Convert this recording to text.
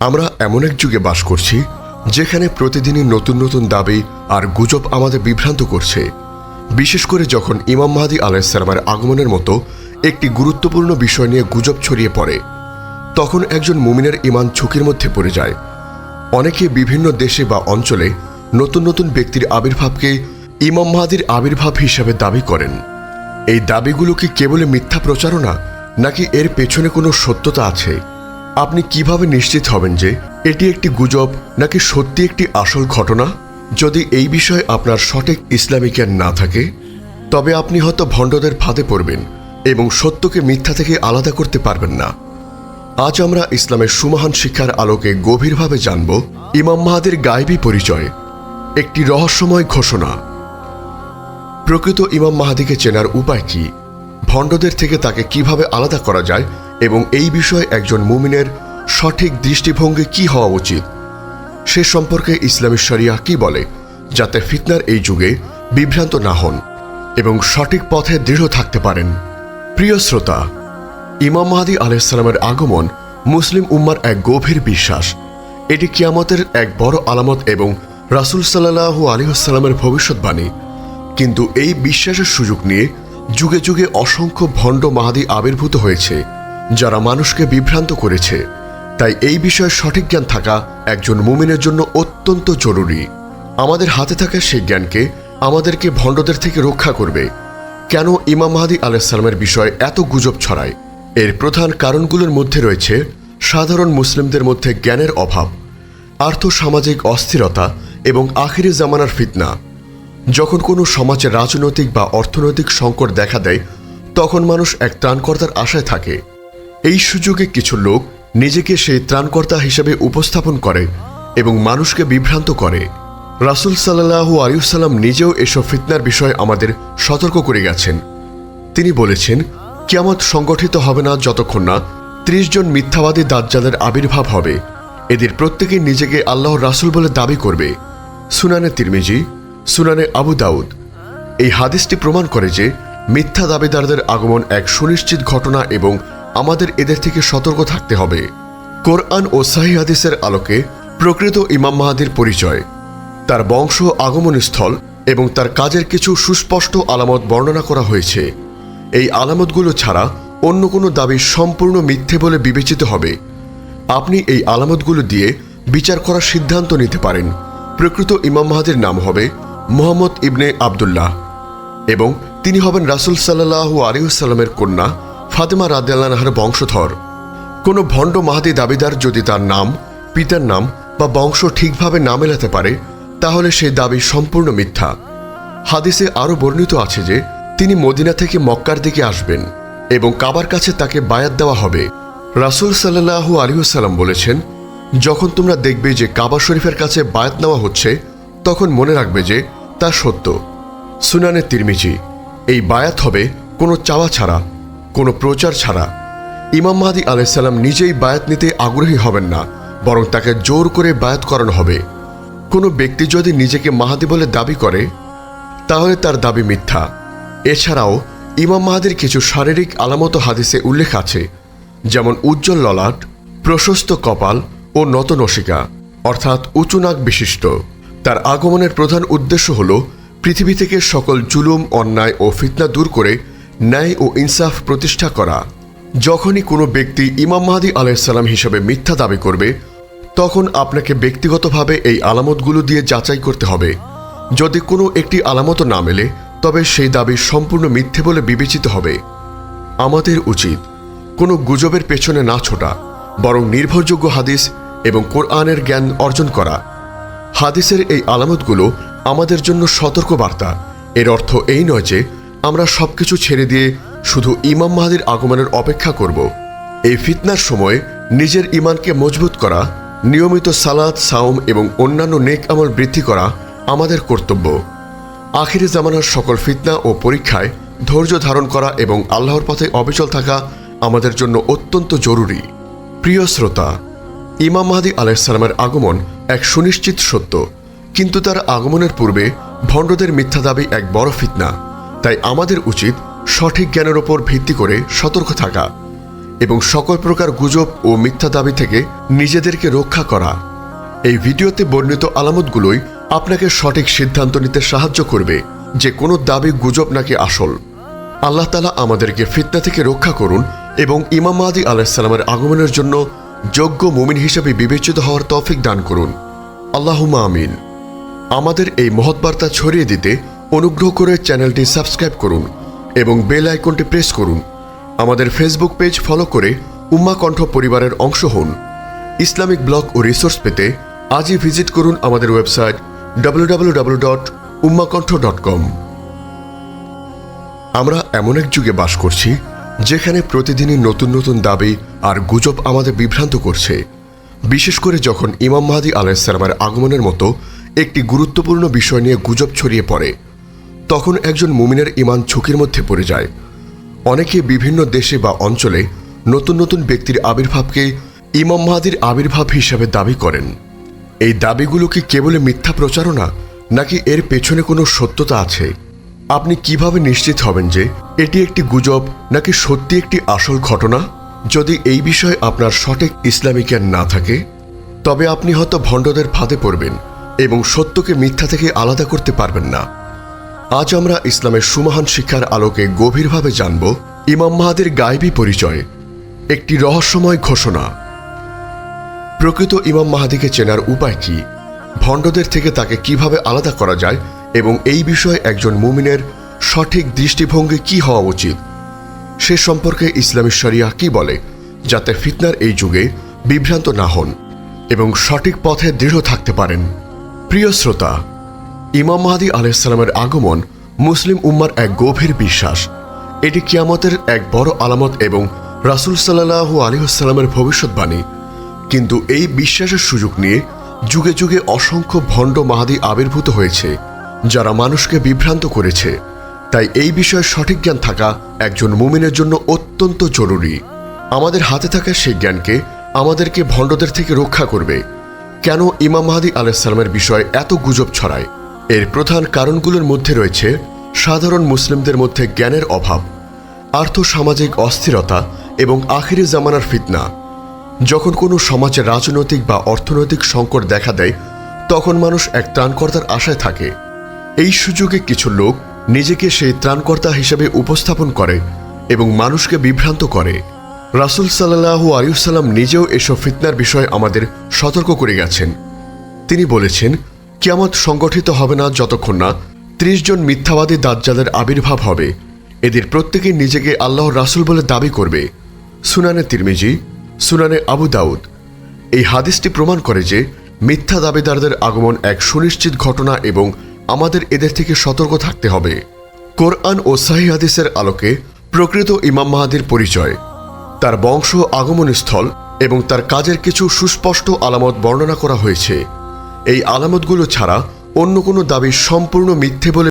আমরা এমন এক যুগে বাস করছি, যেখানে প্রতিদিনই নতুন নতুন দাবি আর গুজব আমাদের বিভ্রান্ত করছে। বিশেষ করে যখন ইমাম মাহাদি আলাইসালামের আগমনের মতো একটি গুরুত্বপূর্ণ বিষয় নিয়ে গুজব ছড়িয়ে পড়ে, তখন একজন মুমিনের ইমান ঝুঁকির মধ্যে পড়ে যায়। অনেকে বিভিন্ন দেশে বা অঞ্চলে নতুন নতুন ব্যক্তির আবির্ভাবকে ইমাম মাহাদির আবির্ভাব হিসাবে দাবি করেন। এই দাবিগুলো কি কেবলই মিথ্যা প্রচারণা, নাকি এর পেছনে কোনো সত্যতা আছে? আপনি কীভাবে নিশ্চিত হবেন যে এটি একটি গুজব নাকি সত্যি একটি আসল ঘটনা? যদি এই বিষয়ে আপনার সঠিক ইসলামী জ্ঞান না থাকে, তবে আপনি হয়তো ভণ্ডদের ফাঁদে পড়বেন এবং সত্যকে মিথ্যা থেকে আলাদা করতে পারবেন না। আজ আমরা ইসলামের সুমহান শিক্ষার আলোকে গভীরভাবে জানব ইমাম মাহাদের গায়েবী পরিচয়, একটি রহস্যময় ঘোষণা। প্রকৃত ইমাম মাহাদিকে চেনার উপায় কি? ভণ্ডদের থেকে তাকে কীভাবে আলাদা করা যায়? এবং এই বিষয়ে একজন মুমিনের সঠিক দৃষ্টিভঙ্গি কি হওয়া উচিত? সে সম্পর্কে ইসলামী শরিয়া কি বলে, যাতে ফিতনার এই যুগে বিভ্রান্ত না হন এবং সঠিক পথে দৃঢ় থাকতে পারেন? প্রিয় শ্রোতা, ইমাম মাহাদি আলাইসালামের আগমন মুসলিম উম্মার এক গভীর বিশ্বাস। এটি কিয়ামতের এক বড় আলামত এবং রাসুল সাল্লাহু আলিহাস্লামের ভবিষ্যৎবাণী। কিন্তু এই বিশ্বাসের সুযোগ নিয়ে যুগে যুগে অসংখ্য ভণ্ড মাহাদি আবির্ভূত হয়েছে। যারা মানুষকে বিভ্রান্ত করেছে, তাই এই বিষয়ে সঠিক জ্ঞান থাকা একজন মুমিনের জন্য অত্যন্ত জরুরি। আমাদের হাতে থাকা সেই জ্ঞানকে আমাদেরকে ভণ্ডদের থেকে রক্ষা করবে। কেন ইমাম মাহাদি আলাইসালামের বিষয়ে এত গুজব ছড়ায়? এর প্রধান কারণগুলোর মধ্যে রয়েছে সাধারণ মুসলিমদের মধ্যে জ্ঞানের অভাব, আর্থসামাজিক অস্থিরতা এবং আখিরি জামানার ফিতনা। যখন কোনো সমাজে রাজনৈতিক বা অর্থনৈতিক সংকট দেখা দেয়, তখন মানুষ এক ত্রাণকর্তার আশায় থাকে। এই সুযোগে কিছু লোক নিজেকে সেই ত্রাণকর্তা হিসেবে উপস্থাপন করে এবং মানুষকে বিভ্রান্ত করে। রাসুল সাল্লাহু আলিউসাল্লাম নিজেও এসব ফিতনার বিষয়ে আমাদের সতর্ক করে গেছেন। তিনি বলেছেন, কিয়ামত সংগঠিত হবে না যতক্ষণ না ত্রিশ জন মিথ্যাবাদী দাজ্জালের আবির্ভাব হবে। এদের প্রত্যেকে নিজেকে আল্লাহর রাসুল বলে দাবি করবে। সুনানে তিরমিজি, সুনানে আবু দাউদ। এই হাদিসটি প্রমাণ করে যে মিথ্যা দাবিদারদের আগমন এক সুনিশ্চিত ঘটনা এবং আমাদের এদের থেকে সতর্ক থাকতে হবে। কোরআন ও সাহি হাদিসের আলোকে প্রকৃত ইমাম মাহাদির পরিচয়, তার বংশ আগমনস্থল এবং তার কাজের কিছু সুস্পষ্ট আলামত বর্ণনা করা হয়েছে। এই আলামতগুলো ছাড়া অন্য কোনো দাবি সম্পূর্ণ মিথ্যে বলে বিবেচিত হবে। আপনি এই আলামতগুলো দিয়ে বিচার করার সিদ্ধান্ত নিতে পারেন। প্রকৃত ইমাম মাহাদের নাম হবে মোহাম্মদ ইবনে আবদুল্লাহ এবং তিনি হবেন রাসুল সাল্লাহু আলিউসাল্লামের কন্যা ফাতেমা রাদিয়াল্লাহার বংশধর। কোনো ভণ্ড মাহাদি দাবিদার যদি তার নাম, পিতার নাম বা বংশ ঠিকভাবে না মেলাতে পারে, তাহলে সেই দাবি সম্পূর্ণ মিথ্যা। হাদিসে আরও বর্ণিত আছে যে, তিনি মদিনা থেকে মক্কার দিকে আসবেন এবং কাবার কাছে তাকে বায়াত দেওয়া হবে। রাসুল সাল্লাহু আলিউসাল্লাম বলেছেন, যখন তোমরা দেখবে যে কাবা শরীফের কাছে বায়াত নেওয়া হচ্ছে, তখন মনে রাখবে যে তা সত্য। সুনানে তিরমিজি, এই বায়াত হবে কোনো চাওয়া ছাড়া। কোনো প্রচার ছাড়া। ইমাম মাহাদি আলাইসাল্লাম নিজেই বায়াত নিতে আগ্রহী হবেন না, বরং তাকে জোর করে বায়াত করানো হবে। কোনো ব্যক্তি যদি নিজেকে মাহাদি বলে দাবি করে, তাহলে তার দাবি মিথ্যা। এছাড়াও, ইমাম মাহাদির কিছু শারীরিক আলামত হাদিসে উল্লেখ আছে, যেমন উজ্জ্বল ললাট, প্রশস্ত কপাল ও নতনসিকা অর্থাৎ উঁচু নাক বিশিষ্ট। তার আগমনের প্রধান উদ্দেশ্য হল পৃথিবী থেকে সকল জুলুম, অন্যায় ও ফিতনা দূর করে ন্যায় ও ইনসাফ প্রতিষ্ঠা করা। যখনই কোনো ব্যক্তি ইমাম মাহাদি আলাইসাল্লাম হিসেবে মিথ্যা দাবি করবে, তখন আপনাকে ব্যক্তিগতভাবে এই আলামতগুলো দিয়ে যাচাই করতে হবে। যদি কোনো একটি আলামত না মেলে, তবে সেই দাবি সম্পূর্ণ মিথ্যে বলে বিবেচিত হবে। আমাদের উচিত কোনো গুজবের পেছনে না ছোটা, বরং নির্ভরযোগ্য হাদিস এবং কোরআনের জ্ঞান অর্জন করা। হাদিসের এই আলামতগুলো আমাদের জন্য সতর্ক বার্তা এর অর্থ এই নয় যে আমরা সবকিছু ছেড়ে দিয়ে শুধু ইমাম মাহাদির আগমনের অপেক্ষা করব। এই ফিতনার সময় নিজের ইমানকে মজবুত করা, নিয়মিত সালাদ সাওম এবং অন্যান্য নেক আমল বৃদ্ধি করা আমাদের কর্তব্য। আখিরি জামানার সকল ফিতনা ও পরীক্ষায় ধৈর্য ধারণ করা এবং আল্লাহর পথে অবিচল থাকা আমাদের জন্য অত্যন্ত জরুরি। প্রিয় শ্রোতা, ইমাম মাহাদি আলাইসালামের আগমন এক সুনিশ্চিত সত্য, কিন্তু তার আগমনের পূর্বে ভণ্ডদের মিথ্যা দাবি এক বড় ফিতনা। তাই আমাদের উচিত সঠিক জ্ঞানের ওপর ভিত্তি করে সতর্ক থাকা এবং সকল প্রকার গুজব ও মিথ্যা দাবি থেকে নিজেদেরকে রক্ষা করা। এই ভিডিওতে বর্ণিত আলামতগুলোই আপনাকে সঠিক সিদ্ধান্ত নিতে সাহায্য করবে যে কোনো দাবি, গুজব নাকি আসল। আল্লাহ তালা আমাদেরকে ফিতনা থেকে রক্ষা করুন এবং ইমাম মাহাদি আলাহিসাল্লামের আগমনের জন্য যোগ্য মুমিন হিসেবে বিবেচিত হওয়ার তৌফিক দান করুন। আল্লাহুমা আমিন। আমাদের এই মহৎ বার্তা ছড়িয়ে দিতে অনুগ্রহ করে চ্যানেলটি সাবস্ক্রাইব করুন এবং বেল আইকনটি প্রেস করুন। আমাদের ফেসবুক পেজ ফলো করে উম্মা কণ্ঠ পরিবারের অংশ হন। ইসলামিক ব্লগ ও রিসোর্স পেতে আজই ভিজিট করুন আমাদের website W dot dot com আমরা এমন এক যুগে বাস করছি, যেখানে প্রতিদিনই নতুন নতুন দাবি আর গুজব আমাদের বিভ্রান্ত করছে। বিশেষ করে যখন ইমাম মাহাদি আলাইসালামের আগমনের মতো একটি গুরুত্বপূর্ণ বিষয় নিয়ে গুজব ছড়িয়ে পড়ে তখন একজন মুমিনের ইমান ঝুঁকির মধ্যে পড়ে যায়। অনেকে বিভিন্ন দেশে বা অঞ্চলে নতুন নতুন ব্যক্তির আবির্ভাবকে ইমাম মাহাদির আবির্ভাব হিসাবে দাবি করেন। এই দাবিগুলো কি কেবল মিথ্যা প্রচারণা নাকি এর পেছনে কোনো সত্যতা আছে? আপনি কীভাবে নিশ্চিত হবেন যে এটি একটি গুজব, নাকি সত্যি একটি আসল ঘটনা? যদি এই বিষয়ে আপনার সঠিক ইসলামী জ্ঞান না থাকে, তবে আপনি হয়তো ভণ্ডদের ফাঁদে পড়বেন এবং সত্যকে মিথ্যা থেকে আলাদা করতে পারবেন না। আজ আমরা ইসলামের সুমহান শিক্ষার আলোকে গভীরভাবে জানব ইমাম মাহাদের গায়েবী পরিচয়, একটি রহস্যময় ঘোষণা। প্রকৃত ইমাম মাহাদিকে চেনার উপায় কি? ভণ্ডদের থেকে তাকে কীভাবে আলাদা করা যায় এবং এই বিষয়ে একজন মুমিনের সঠিক দৃষ্টিভঙ্গি কি হওয়া উচিত? সে সম্পর্কে ইসলামী শরিয়া কি বলে, যাতে ফিতনার এই যুগে বিভ্রান্ত না হন এবং সঠিক পথে দৃঢ় থাকতে পারেন? প্রিয় শ্রোতা ইমাম মাহাদি আলাইসালামের আগমন মুসলিম উম্মার এক গভীর বিশ্বাস। এটি কিয়ামতের এক বড় আলামত এবং রাসুল সাল্লাহু আলিহাস্লামের ভবিষ্যৎবাণী। কিন্তু এই বিশ্বাসের সুযোগ নিয়ে যুগে যুগে অসংখ্য ভণ্ড মাহাদি আবির্ভূত হয়েছে, যারা মানুষকে বিভ্রান্ত করেছে। তাই এই বিষয়ে সঠিক জ্ঞান থাকা একজন মুমিনের জন্য অত্যন্ত জরুরি। আমাদের হাতে থাকা সেই জ্ঞানকে আমাদেরকে ভণ্ডদের থেকে রক্ষা করবে। কেন ইমাম মাহাদি আলাইসালামের বিষয়ে এত গুজব ছড়ায়? এর প্রধান কারণগুলোর মধ্যে রয়েছে সাধারণ মুসলিমদের মধ্যে জ্ঞানের অভাব, আর্থসামাজিক অস্থিরতা এবং আখিরি জামানার ফিতনা। যখন কোনো সমাজে রাজনৈতিক বা অর্থনৈতিক সংকট দেখা দেয়, তখন মানুষ এক ত্রাণকর্তার আশায় থাকে। এই সুযোগে কিছু লোক নিজেকে সেই ত্রাণকর্তা হিসেবে উপস্থাপন করে এবং মানুষকে বিভ্রান্ত করে। রাসুল সাল্লাহু আলিউসাল্লাম নিজেও এসব ফিতনার বিষয়ে আমাদের সতর্ক করে গেছেন। তিনি বলেছেন কিয়ামত সংগঠিত হবে না যতক্ষণ না ত্রিশ জন মিথ্যাবাদী দাজ্জালের আবির্ভাব হবে। এদের প্রত্যেকেই নিজেকে আল্লাহ রাসুল বলে দাবি করবে। সুনানে তিরমিজি, সুনানে আবু দাউদ। এই হাদিসটি প্রমাণ করে যে মিথ্যা দাবিদারদের আগমন এক সুনিশ্চিত ঘটনা এবং আমাদের এদের থেকে সতর্ক থাকতে হবে। কোরআন ও সাহি হাদিসের আলোকে প্রকৃত ইমাম মাহাদির পরিচয়। তার বংশ আগমনস্থল এবং তার কাজের কিছু সুস্পষ্ট আলামত বর্ণনা করা হয়েছে। এই আলামতগুলো ছাড়া অন্য কোনো দাবি সম্পূর্ণ মিথ্যে বলে